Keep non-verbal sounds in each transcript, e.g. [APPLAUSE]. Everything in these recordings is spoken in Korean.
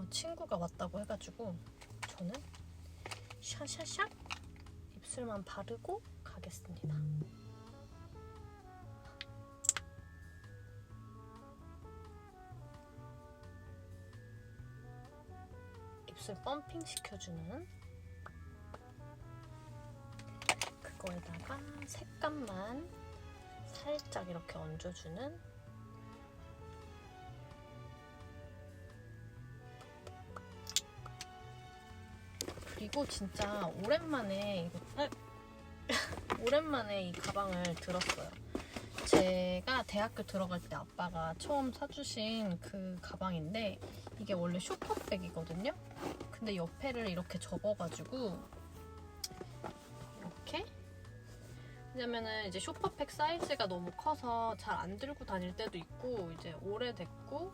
어, 친구가 왔다고 해가지고 저는 샤샤샥 입술만 바르고 가겠습니다. 입술 펌핑 시켜주는 그거에다가 색감만 살짝 이렇게 얹어주는 그리고 진짜 오랜만에 이거 아, [LAUGHS] 오랜만에 이 가방을 들었어요. 제가 대학교 들어갈 때 아빠가 처음 사주신 그 가방인데 이게 원래 쇼퍼백이거든요. 근데 옆에를 이렇게 접어가지고 이렇게 왜냐면은 이제 쇼퍼백 사이즈가 너무 커서 잘 안 들고 다닐 때도 있고 이제 오래됐고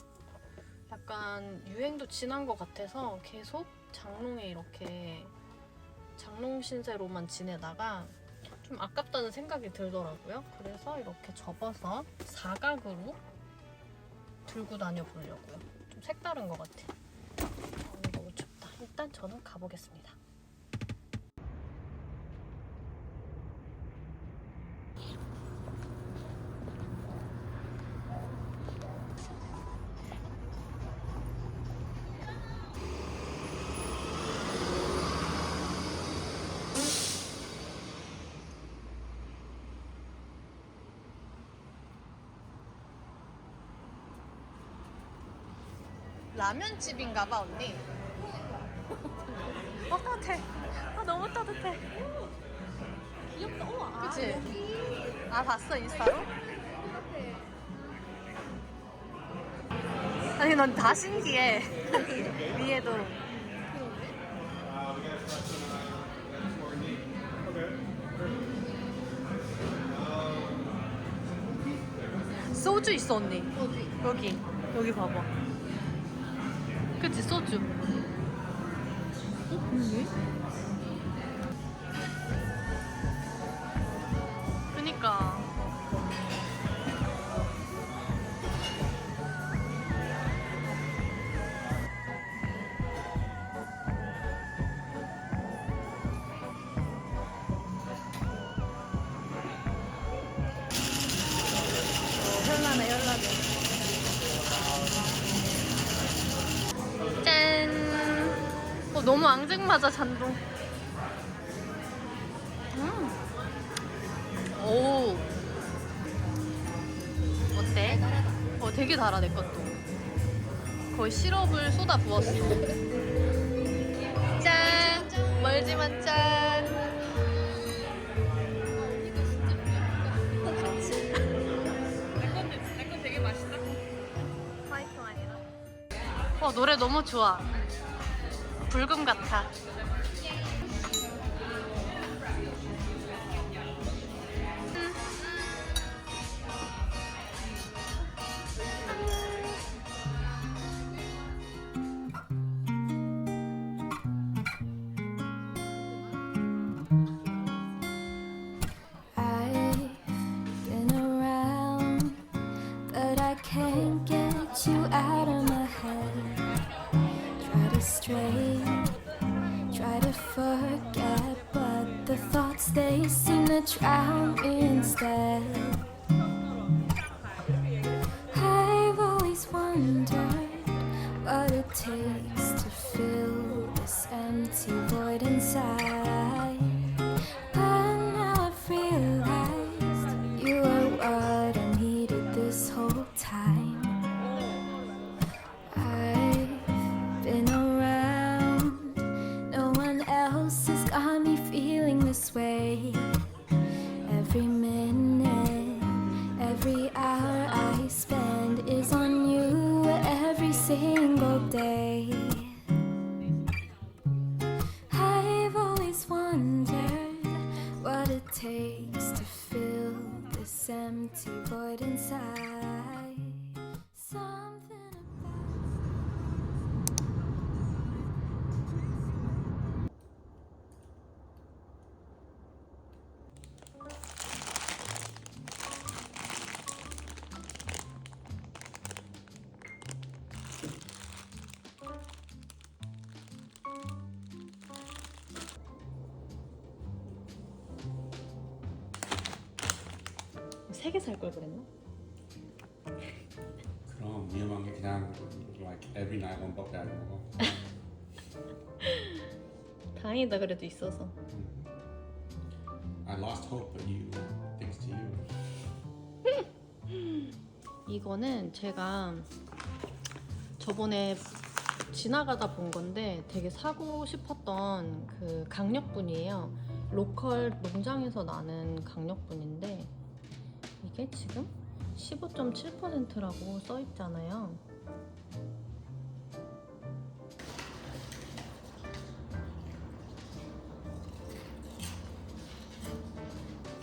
약간 유행도 지난 것 같아서 계속 장롱에 이렇게 장롱 신세로만 지내다가 좀 아깝다는 생각이 들더라고요. 그래서 이렇게 접어서 사각으로 들고 다녀 보려고요. 좀 색다른 것 같아. 오늘 너무 춥다. 일단 저는 가보겠습니다. 라면집인가 봐, 언니. [LAUGHS] 어, 따뜻해. 아, 너무 따뜻해. 귀엽다. 우와. 그치? 아, 여기 아, 봤어, 인스타로? 아니, 난다 신기해. [LAUGHS] 위에도. 소주 있어, 언니. 여기. 여기 봐봐. 소주. 어, 그러게? 너무 앙증맞아, 잔도. 음. 오. 어때? 어, 되게 달아, 내 것도. 거의 시럽을 쏟아 부었어. [LAUGHS] 짠! 멀지만 짠! 어, [LAUGHS] 노래 너무 좋아. 불금 같아. Drown instead. I've always wondered what it takes to fill this empty void inside. 세개 살 걸 그랬나? 그럼 위험한 게 그냥 like every night one bucket 먹어. [LAUGHS] 다행이다 그래도 있어서. I lost hope, but you, thanks to you. [LAUGHS] 이거는 제가 저번에 지나가다 본 건데 되게 사고 싶었던 그 강력분이에요. 로컬 농장에서 나는 강력분인데 이게 지금 15.7%라고 써 있잖아요.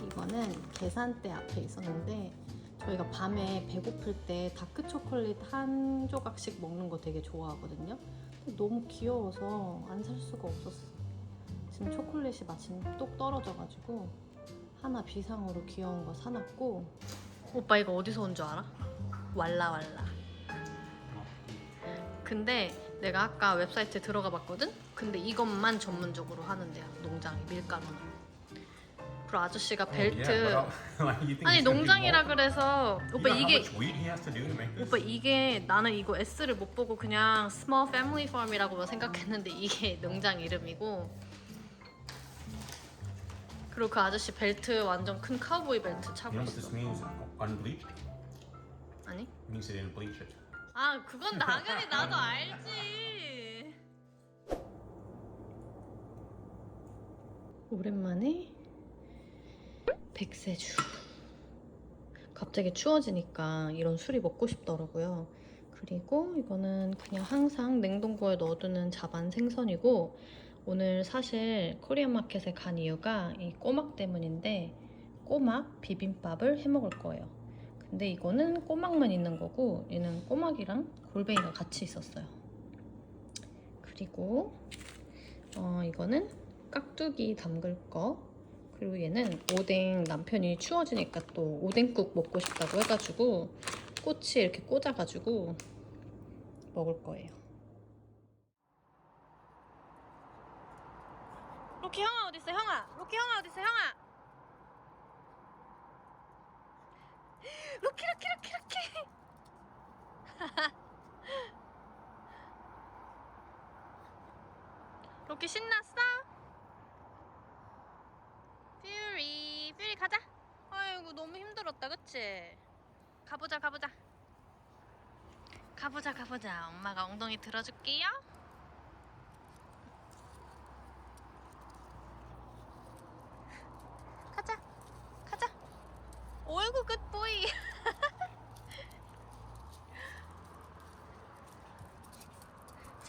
이거는 계산대 앞에 있었는데 저희가 밤에 배고플 때 다크 초콜릿 한 조각씩 먹는 거 되게 좋아하거든요. 너무 귀여워서 안 살 수가 없었어. 지금 초콜릿이 마침 똑 떨어져가지고 하나 비상으로 귀여운 거 사놨고. 오빠 이거 어디서 온 줄 알아? 왈라왈라. 근데 내가 아까 웹사이트에 들어가 봤거든? 근데 이것만 전문적으로 하는데요. 농장에 밀가루는. 그리고 아저씨가 벨트 [LAUGHS] 아니 농장이라 그래서 오빠 이게? 오빠 이게 나는 이거 S를 못 보고 그냥 Small Family Farm이라고 생각했는데 이게 [LAUGHS] 농장 이름이고 그리고 그 아저씨 벨트 완전 큰 카우보이 벨트 차고 You know what this 있어 means? Unbleached? 아니? It means they didn't bleach it. 아 그건 당연히 나도 알지 오랜만에 백세주 갑자기 추워지니까 이런 술이 먹고 싶더라고요 그리고 이거는 그냥 항상 냉동고에 넣어두는 자반 생선이고 오늘 사실 코리안 마켓에 간 이유가 이 꼬막 때문인데 꼬막 비빔밥을 해 먹을 거예요 근데 이거는 꼬막만 있는 거고 얘는 꼬막이랑 골뱅이가 같이 있었어요. 그리고 어, 이거는 깍두기 담글 거. 그리고 얘는 오뎅 남편이 추워지니까 또 오뎅국 먹고 싶다고 해가지고 꼬치 이렇게 꽂아가지고 먹을 거예요. 로키 형아 어디 있어 형아? 로키 형아 어디 있어 형아? 로키 로키 로키 로키 [LAUGHS] 로키 신났어? 퓨리 퓨리 가자 아이고 너무 힘들었다 그치? 가보자 가보자 가보자 가보자 엄마가 엉덩이 들어줄게요 가자 가자 어이구 굿보이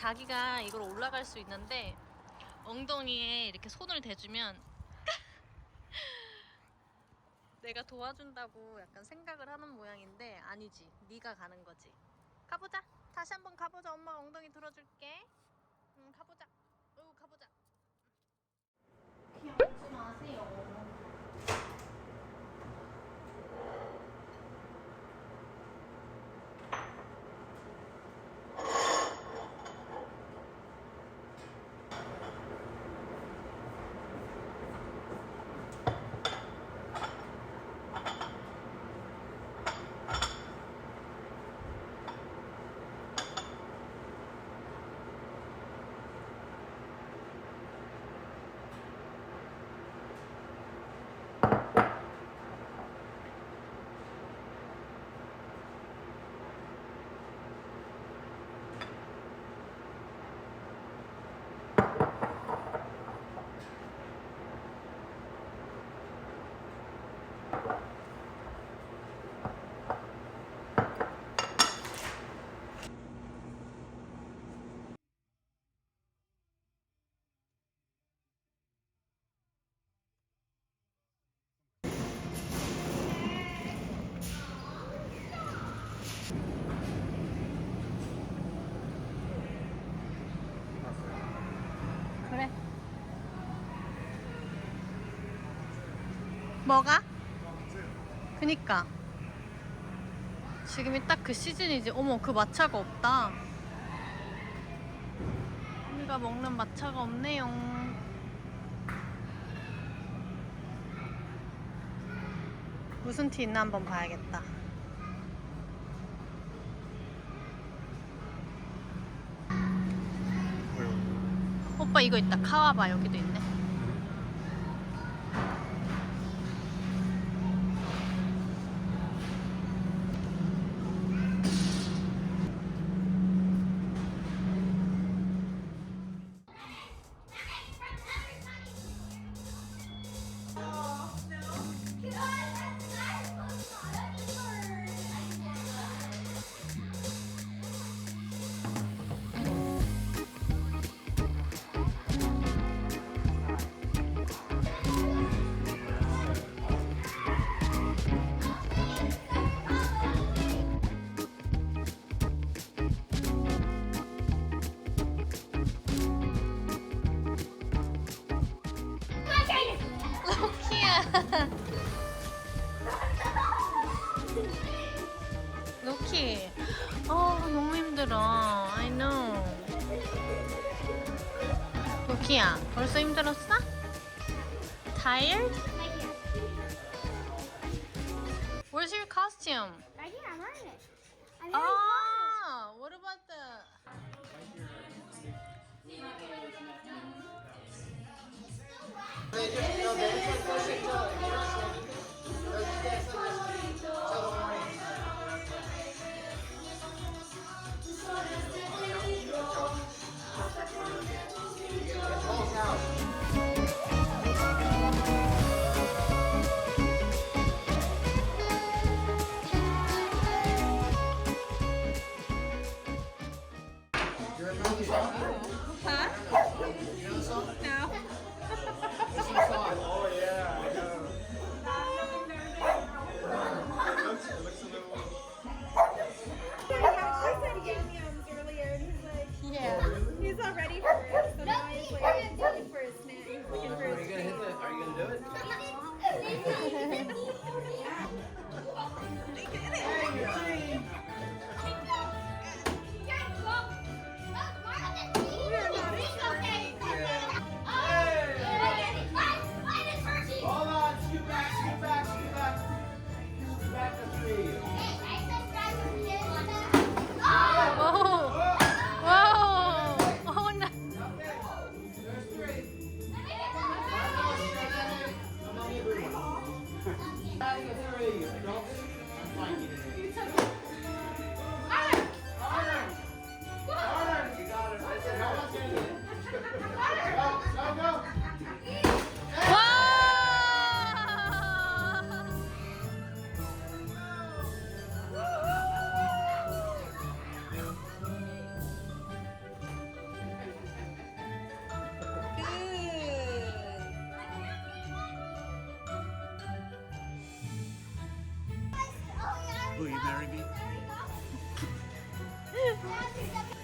자기가 이걸 올라갈 수 있는데 엉덩이에 이렇게 손을 대주면 [LAUGHS] 내가 도와준다고 약간 생각을 하는 모양인데 아니지. 네가 가는 거지. 가보자. 다시 한번 가보자. 엄마가 엉덩이 들어줄게. 응 가보자. 어우 가보자. 귀엽지 마세요 뭐가? 그니까. 지금이 딱 그 시즌이지. 어머 그 마차가 없다. 우리가 먹는 마차가 없네요. 무슨 티 있나 한번 봐야겠다. 오빠 이거 있다. 카와바 여기도 있네. 특히 아 너무 힘들어 I know 도키야 벌써 힘들었어? Tired? Where's your costume? Right here, I'm wearing it. I'm wearing ah, what about the... Will you marry me? [LAUGHS]